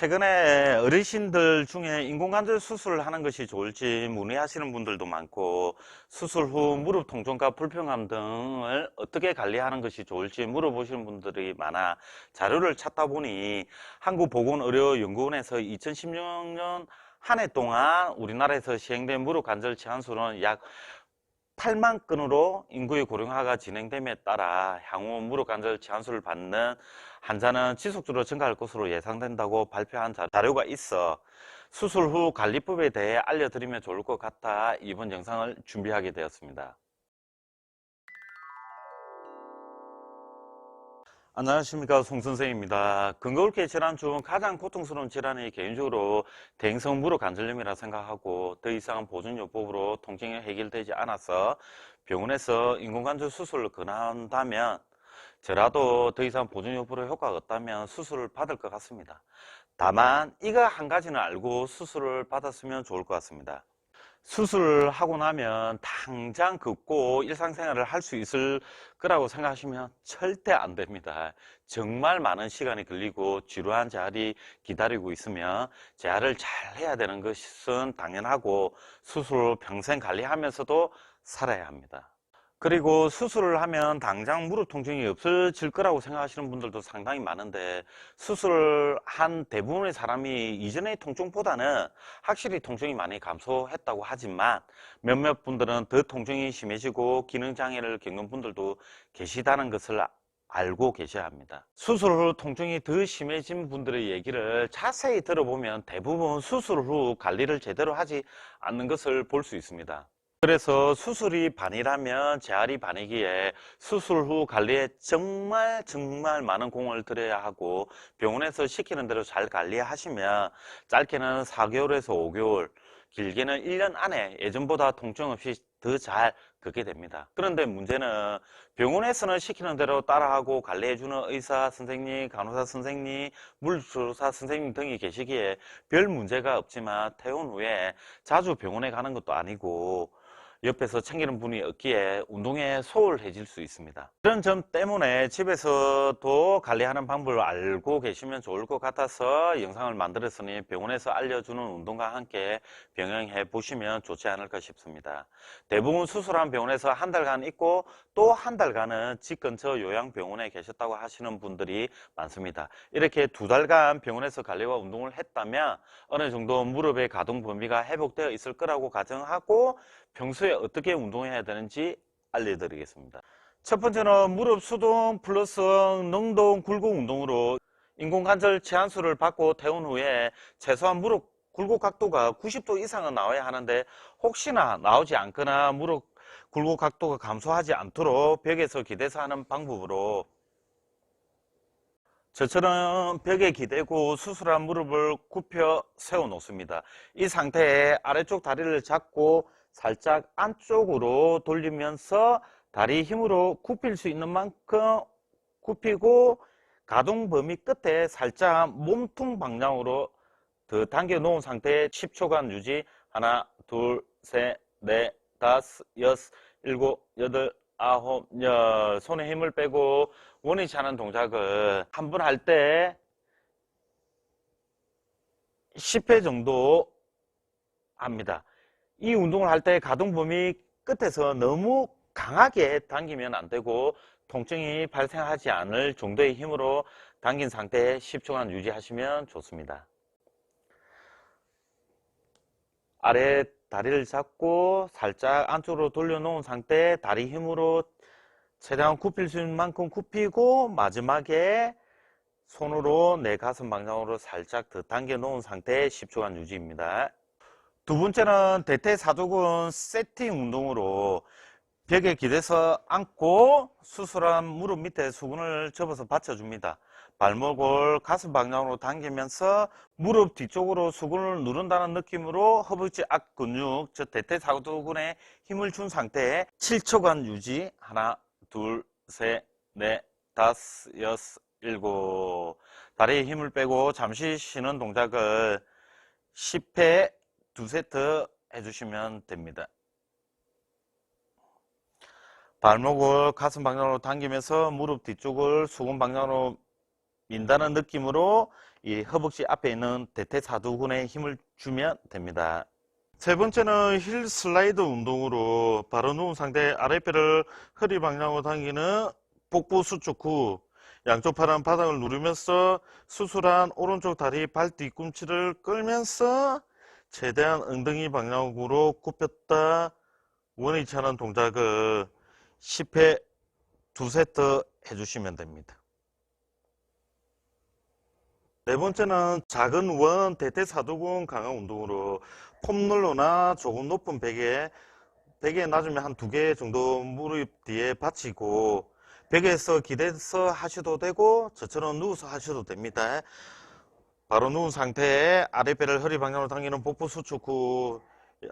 최근에 어르신들 중에 인공관절 수술을 하는 것이 좋을지 문의하시는 분들도 많고 수술 후 무릎 통증과 불편감 등을 어떻게 관리하는 것이 좋을지 물어보시는 분들이 많아 자료를 찾다 보니 한국보건의료연구원에서 2016년 한 해 동안 우리나라에서 시행된 무릎 관절 치환술은 약 8만 건으로 인구의 고령화가 진행됨에 따라 향후 무릎 관절 치환술을 받는 환자는 지속적으로 증가할 것으로 예상된다고 발표한 자- 자료가 있어 수술 후 관리법에 대해 알려드리면 좋을 것 같아 이번 영상을 준비하게 되었습니다. 안녕하십니까 송선생입니다. 근거울계 질환 중 가장 고통스러운 질환이 개인적으로 대행성 무릎 관절염이라 생각하고 더 이상 보존요법으로 통증이 해결되지 않아서 병원에서 인공관절 수술을 권한다면 저라도 더 이상 보존요법으로 효과가 없다면 수술을 받을 것 같습니다. 다만 이거 한 가지는 알고 수술을 받았으면 좋을 것 같습니다. 수술을 하고 나면 당장 긋고 일상생활을 할 수 있을 거라고 생각하시면 절대 안 됩니다. 정말 많은 시간이 걸리고 지루한 재활이 기다리고 있으면 재활을 잘 해야 되는 것은 당연하고 수술 후 평생 관리하면서도 살아야 합니다. 그리고 수술을 하면 당장 무릎 통증이 없어질 거라고 생각하시는 분들도 상당히 많은데 수술을 한 대부분의 사람이 이전의 통증보다는 확실히 통증이 많이 감소했다고 하지만 몇몇 분들은 더 통증이 심해지고 기능장애를 겪는 분들도 계시다는 것을 알고 계셔야 합니다. 수술 후 통증이 더 심해진 분들의 얘기를 자세히 들어보면 대부분 수술 후 관리를 제대로 하지 않는 것을 볼 수 있습니다. 그래서 수술이 반이라면 재활이 반이기에 수술 후 관리에 정말 정말 많은 공을 들여야 하고 병원에서 시키는 대로 잘 관리하시면 짧게는 4개월에서 5개월 길게는 1년 안에 예전보다 통증 없이 더 잘 걷게 됩니다. 그런데 문제는 병원에서는 시키는 대로 따라하고 관리해주는 의사 선생님, 간호사 선생님, 물조사 선생님 등이 계시기에 별 문제가 없지만 퇴원 후에 자주 병원에 가는 것도 아니고 옆에서 챙기는 분이 없기에 운동에 소홀해질 수 있습니다. 그런 점 때문에 집에서도 관리하는 방법을 알고 계시면 좋을 것 같아서 영상을 만들었으니 병원에서 알려주는 운동과 함께 병행해 보시면 좋지 않을까 싶습니다. 대부분 수술한 병원에서 한 달간 있고 또 한 달간은 집 근처 요양병원에 계셨다고 하시는 분들이 많습니다. 이렇게 두 달간 병원에서 관리와 운동을 했다면 어느 정도 무릎의 가동 범위가 회복되어 있을 거라고 가정하고 평소에 어떻게 운동해야 되는지 알려드리겠습니다. 첫 번째는 무릎 수동 플러스 능동 굴곡 운동으로 인공관절 제한수를 받고 퇴원 후에 최소한 무릎 굴곡 각도가 90도 이상은 나와야 하는데 혹시나 나오지 않거나 무릎 굴곡 각도가 감소하지 않도록 벽에서 기대서 하는 방법으로 저처럼 벽에 기대고 수술한 무릎을 굽혀 세워 놓습니다. 이 상태에 아래쪽 다리를 잡고 살짝 안쪽으로 돌리면서 다리 힘으로 굽힐 수 있는 만큼 굽히고 가동 범위 끝에 살짝 몸통 방향으로 더 당겨 놓은 상태에 10초간 유지 하나 둘 셋 넷 다섯 여섯 일곱 여덟 아홉 열 손에 힘을 빼고 원위치 않은 동작을 한번 할 때 10회 정도 합니다. 이 운동을 할 때 가동 범위 끝에서 너무 강하게 당기면 안 되고 통증이 발생하지 않을 정도의 힘으로 당긴 상태에 10초간 유지하시면 좋습니다. 아래 다리를 잡고 살짝 안쪽으로 돌려놓은 상태에 다리 힘으로 최대한 굽힐 수 있는 만큼 굽히고 마지막에 손으로 내 가슴 방향으로 살짝 더 당겨 놓은 상태에 10초간 유지입니다. 두 번째는 대퇴사두근 세팅 운동으로 벽에 기대서 앉고 수술한 무릎 밑에 수근을 접어서 받쳐줍니다. 발목을 가슴 방향으로 당기면서 무릎 뒤쪽으로 수근을 누른다는 느낌으로 허벅지 앞 근육, 저 대퇴사두근에 힘을 준 상태에 7초간 유지. 하나, 둘, 셋, 넷, 다섯, 여섯, 일곱. 다리에 힘을 빼고 잠시 쉬는 동작을 10회 두 세트 해주시면 됩니다. 발목을 가슴 방향으로 당기면서 무릎 뒤쪽을 수근 방향으로 민다는 느낌으로 이 허벅지 앞에 있는 대퇴사두근에 힘을 주면 됩니다. 세 번째는 힐 슬라이드 운동으로 바로 누운 상태 아랫배를 허리 방향으로 당기는 복부 수축 후 양쪽 팔은 바닥을 누르면서 수술한 오른쪽 다리 발 뒤꿈치를 끌면서 최대한 엉덩이 방향으로 굽혔다 원위치 하는 동작을 10회 두 세트 해주시면 됩니다. 네 번째는 작은 원 대퇴사두근 강화 운동으로 폼롤러나 조금 높은 베개, 베개에 낮으면 한 두 개 정도 무릎 뒤에 받치고 베개에서 기대서 하셔도 되고 저처럼 누워서 하셔도 됩니다. 바로 누운 상태에 아랫배를 허리 방향으로 당기는 복부 수축 후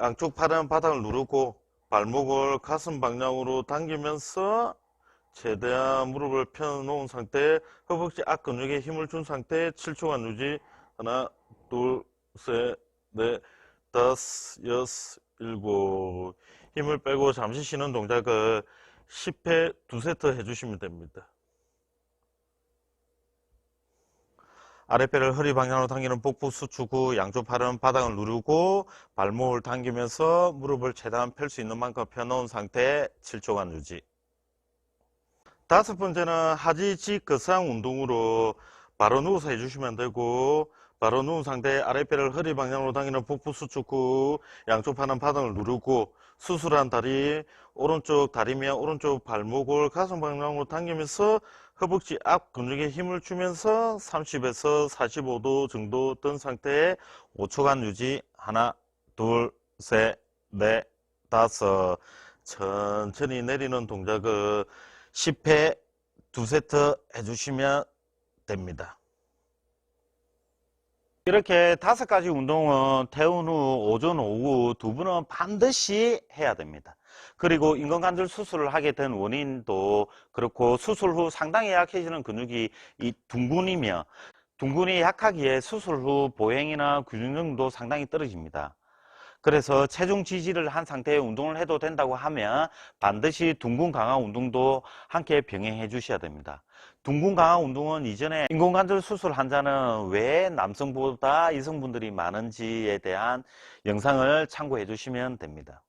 양쪽 팔은 바닥을 누르고 발목을 가슴 방향으로 당기면서 최대한 무릎을 펴놓은 상태 허벅지 앞 근육에 힘을 준 상태 7초간 유지 하나 둘 셋 넷 다섯 여섯 일곱 힘을 빼고 잠시 쉬는 동작을 10회 두 세트 해주시면 됩니다. 아랫배를 허리 방향으로 당기는 복부 수축 후 양쪽 팔은 바닥을 누르고 발목을 당기면서 무릎을 최대한 펼 수 있는 만큼 펴놓은 상태 7초간 유지. 다섯 번째는 하지직 거상 운동으로 바로 누워서 해주시면 되고 바로 누운 상태에 아랫배를 허리 방향으로 당기는 복부 수축 후 양쪽 팔은 바닥을 누르고 수술한 다리 오른쪽 다리며 오른쪽 발목을 가슴 방향으로 당기면서 허벅지 앞 근육에 힘을 주면서 30에서 45도 정도 뜬 상태에 5초간 유지. 하나 둘셋넷 다섯. 천천히 내리는 동작을 10회 두 세트 해주시면 됩니다. 이렇게 다섯 가지 운동은 퇴원 후 오전, 오후 두 분은 반드시 해야 됩니다. 그리고 인공관절 수술을 하게 된 원인도 그렇고 수술 후 상당히 약해지는 근육이 이 둥근이며 둥근이 약하기에 수술 후 보행이나 균형도 상당히 떨어집니다. 그래서 체중 지지를 한 상태의 운동을 해도 된다고 하면 반드시 둥근 강화 운동도 함께 병행해 주셔야 됩니다. 둥근 강화 운동은 이전에 인공관절 수술 환자는 왜 남성보다 이성분들이 많은지에 대한 영상을 참고해 주시면 됩니다.